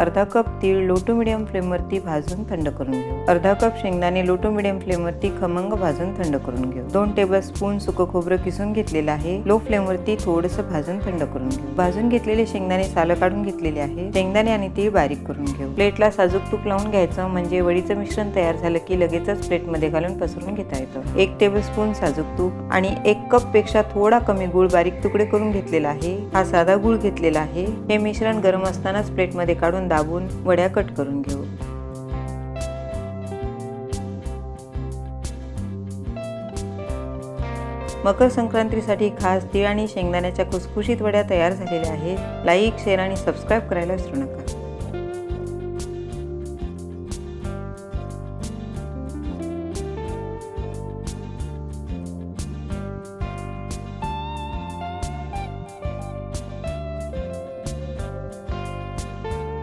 अर्धा कप तीळ low to medium फ्लेमवरती भाजून थंड करून घेऊ. अर्धा कप शेंगदाणे लो टू मिडियम फ्लेमवरती खमंग भाजून थंड करून घेऊ. दोन टेबल स्पून सुकं खोबरं किसून घेतलेलं आहे. लो फ्लेमवरती थोडंसं भाजून थंड करून घेऊ. भाजून घेतलेले शेंगदाणे सालं काढून घेतलेले आहे. शेंगदाणे आणि तीळ बारीक करून घेऊ. प्लेटला साजूक तूप लावून घ्यायचं. म्हणजे वडीचं मिश्रण तयार झालं की लगेचच प्लेटमध्ये घालून पसरून घेता येतं. एक टेबल स्पून साजूक तूप आणि एक कपपेक्षा थोडा कमी गुळ बारीक तुकडे करून घेतलेला आहे. हा साधा गुळ घेतलेला आहे. हे मिश्रण गरम असतानाच प्लेटमध्ये काढून दाबून वड्या कट करून घेऊ. मकर संक्रांतीसाठी खास तीळ आणि शेंगदाण्याच्या खुसखुशीत वड्या तयार झालेल्या आहेत. लाईक शेअर आणि सबस्क्राईब करायला विसरू नका.